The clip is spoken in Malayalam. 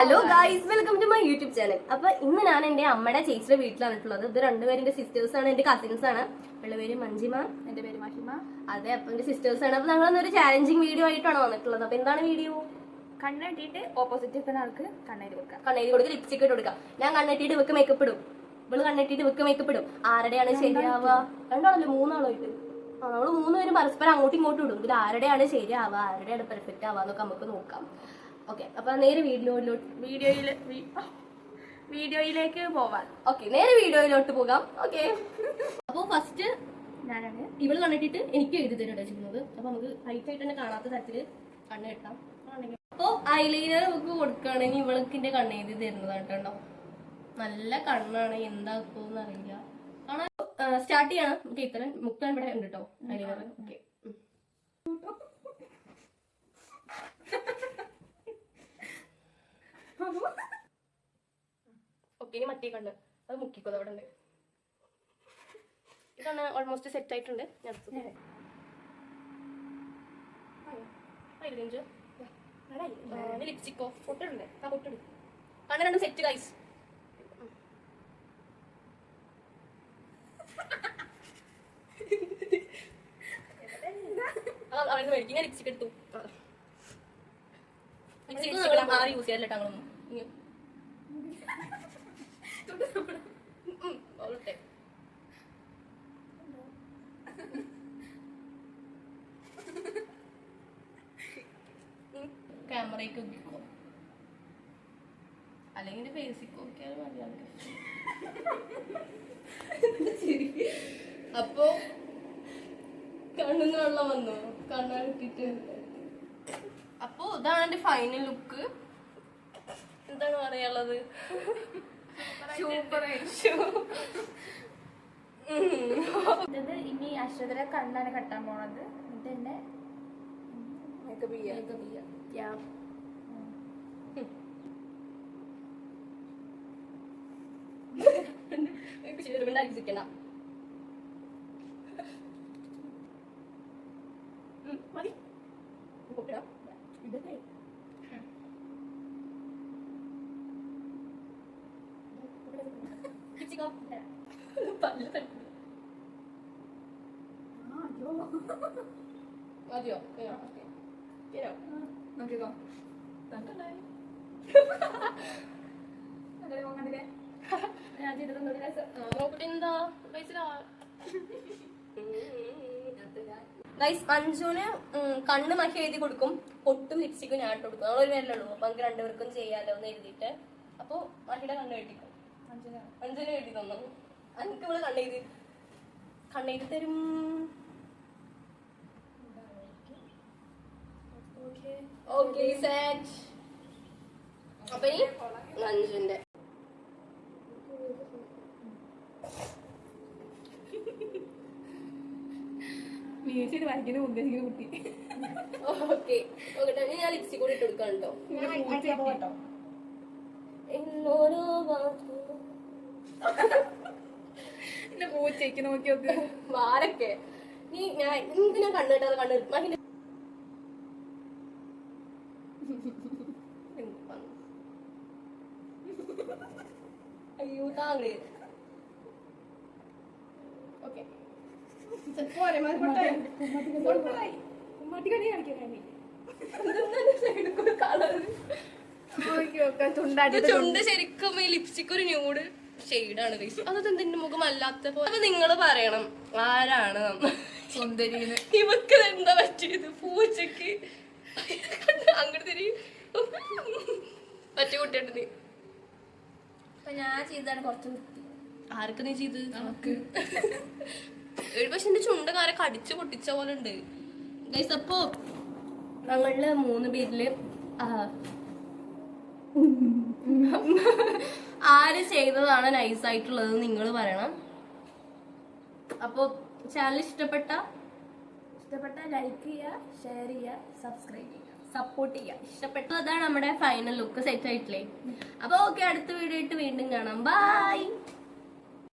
Hello guys welcome to my YouTube channel അപ്പൊ ഇന്ന് ഞാൻ എന്റെ അമ്മയുടെ ചേച്ചിയുടെ വീട്ടിലാണ് ഉള്ളത് ഇത് രണ്ടുപേരും എന്റെ സിസ്റ്റേഴ്സ് ആണ് എന്റെ കസിൻസ് ആണ്. ഉള്ള പേര് മഞ്ജിമ. എന്റെ പേര് മഹിമ. അതെ അപ്പൊ എന്റെ സിസ്റ്റേഴ്സ് ആണ്. അപ്പൊ ഒരു ചാലഞ്ചിങ് വീഡിയോ ആയിട്ടാണ് വന്നിട്ടുള്ളത്. അപ്പൊ എന്താണ് വീഡിയോ കണ്ണെട്ടിട്ട് ഓപ്പോസിറ്റ് ഇപ്പൊ ആൾക്ക് കണ്ണേര് വെക്കാം. കണ്ണേരി കൊടുക്കുക ലിപ്സ്റ്റിക് ഇട്ട് കൊടുക്കാം. ഞാൻ കണ്ണെട്ടിട്ട് വെക്ക് മേക്കപ്പ് ഇടും. ഇവൾ കണ്ണെട്ടിട്ട് വെക്ക് മേക്കപ്പ് ഇടും. ആരുടെയാണ് ശരിയാവുക? രണ്ടാണല്ലോ മൂന്നാളോ ഇത് ആ നമ്മൾ മൂന്നുപേരും പരസ്പരം അങ്ങോട്ടും ഇങ്ങോട്ടും ഇടും. ഇതിൽ ആരുടെയാണ് ശരിയാവുക? ആരുടെയാണ് പെർഫെക്റ്റ് ആവുക? എന്നൊക്കെ നമുക്ക് നോക്കാം. ഓക്കെ അപ്പോൾ നേരെ വീഡിയോയിലോട്ട് വീഡിയോയിൽ വീഡിയോയിലേക്ക് പോവാം. ഓക്കെ നേരെ വീഡിയോയിലോട്ട് പോകാം. ഓക്കെ അപ്പോൾ ഫസ്റ്റ് ഞാനാണ്. ഇവൾ കണ്ടിട്ട് എനിക്ക് എഴുതി തരും ചെയ്യുന്നത്. അപ്പൊ നമുക്ക് ഹൈറ്റ് ആയിട്ട് തന്നെ കാണാത്ത തരത്തിൽ കണ്ണ് കെട്ടാം. അപ്പോൾ ഐലൈനർ നമുക്ക് കൊടുക്കുകയാണെങ്കിൽ ഇവൾക്കിന്റെ കണ്ണ് എഴുതി തരുന്നതാണ് കേട്ടോ നല്ല കണ്ണാണ്. എന്താക്കുമെന്ന് അറിയില്ല കാണാൻ സ്റ്റാർട്ട് ചെയ്യണം. നമുക്ക് ഇത്ര മുക്കാൻ ഇവിടെ ഉണ്ട് കേട്ടോ ഐലൈനർ ഓക്കെ. കണ്ണ് അത് മുക്കിക്കോ അവിടെ ഉണ്ട്. ഇതാണ് ഓൾമോസ്റ്റ് സെറ്റ് ആയിട്ടുണ്ട്. ഞാൻ ലിപ്സ്റ്റിക്കോ പൊട്ടുണ്ട് ആ പൊട്ടുണ്ട് കണ്ണ രണ്ടും സെറ്റ് ഗൈസ് മേടിക്കും. ഞാൻ ലിപ്സ്റ്റിക് എടുത്തു. ലിപ്സ്റ്റിക് യൂസ് ചെയ്യാറില്ല ഞങ്ങളൊന്നും ഓൾട്ടെ. ക്യാമറയ്ക്ക് അല്ലെങ്കിൽ ശരി അപ്പോ കണ്ണിന്ന് വെള്ളം വന്നു കണ്ണാട്ടിട്ട് അപ്പോ ഇതാണ് ഫൈനൽ ലുക്ക് എന്താണ് പറയാനുള്ളത് ഇത് ഇനി അശ്വതരെ കണ്ണാണ് കെട്ടാൻ പോണത്. എന്നിട്ട് എന്നെ മേക്കപ്പ് ചെയ്യാം. എനിക്ക് ശരി മിണ്ടായിരിക്കണ്ട മതി. കൂട്ടിടാം പല്ല് തട്ടി മതിയോ ഞാൻ ഗൈസ് കണ്ണ് മഹി എഴുതി കൊടുക്കും. പൊട്ടും ലിപ്സ്റ്റിക്കും ഞാൻ ഇട്ട് കൊടുക്കും. നമ്മൾ ഒരു ഉള്ളൂ. അപ്പൊ നമുക്ക് രണ്ടുപേർക്കും ചെയ്യാലോ എന്ന് എഴുതിയിട്ട്. അപ്പൊ മഹിയുടെ കണ്ണ് കെട്ടിക്കും. അഞ്ജുന് എഴുതി തന്നു. എനിക്ക് ഇവൾ കണ്ണെഴുതി കണ്ണെഴുതി തരും. ഓക്കെ സെറ്റ് അപ്പൊ ഈ അഞ്ജുന്റെ വീഴ്ചയിൽ വരയ്ക്കുന്ന ഉദ്ദേശിക്കുന്ന കുട്ടി ഓക്കെ ഇനി ഞാൻ ലിപ്സ്റ്റിക് കൂടി ഇട്ട് കൊടുക്കാം കേട്ടോ. എന്നോരോ വാക്കും എന്റെ പൂച്ചയ്ക്ക് നോക്കി നോക്ക്. വാരൊക്കെ നീ ഞാൻ എന്തിനാ കണ്ണിട്ടത് കണ്ണ് മഹിന്റെ അയ്യോ താങ്കൾ. ഓക്കെ. ഉമ്മാട്ടിക്കണി കാണിക്കാൻ ചുണ്ട് ശരിക്കും ഈ ലിപ്സ്റ്റിക് ഒരു ന്യൂഡ്. ഷെയ്ഡാണ് അതൊക്കെ എന്തിന്റെ മുഖം അല്ലാത്ത പോലെ. അപ്പൊ നിങ്ങൾ പറയണം ആരാണ്? നമ്മ സുന്ദരിന്ന്. ഇവക്ക് എന്താ പറ്റിയത്? പൂച്ചക്ക്. അങ്ങോട്ട് തിരി. പറ്റ കുട്ടിയുണ്ട് നീ. അപ്പൊ ഞാൻ ചെയ്താണ് കുറച്ച് ആർക്ക് നീ ചെയ്ത് ഏഴ് പക്ഷെ എന്റെ ചുണ്ട കാരെ കടിച്ചു പൊട്ടിച്ച പോലെ ഉണ്ട്. ഗൈസ് അപ്പോ ഞങ്ങളിൽ മൂന്ന് പേരിൽ ആ, ആര് ചെയ്തതാണ് നൈസ് ആയിട്ടുള്ളത് നിങ്ങൾ പറയണം. അപ്പോ ചാനൽ ഇഷ്ടപ്പെട്ട? ഇഷ്ടപ്പെട്ട ലൈക്ക് ചെയ്യുക ഷെയർ ചെയ്യുക സബ്സ്ക്രൈബ് ചെയ്യുക. സപ്പോർട്ട് ചെയ്യുക. ഇഷ്ടപ്പെട്ടു അതാണ് നമ്മുടെ ഫൈനൽ ലുക്ക് സെറ്റ് ആയിട്ടില്ലേ? അപ്പൊ ഓക്കെ അടുത്ത വീഡിയോ ആയിട്ട് വീണ്ടും കാണാം. ബൈ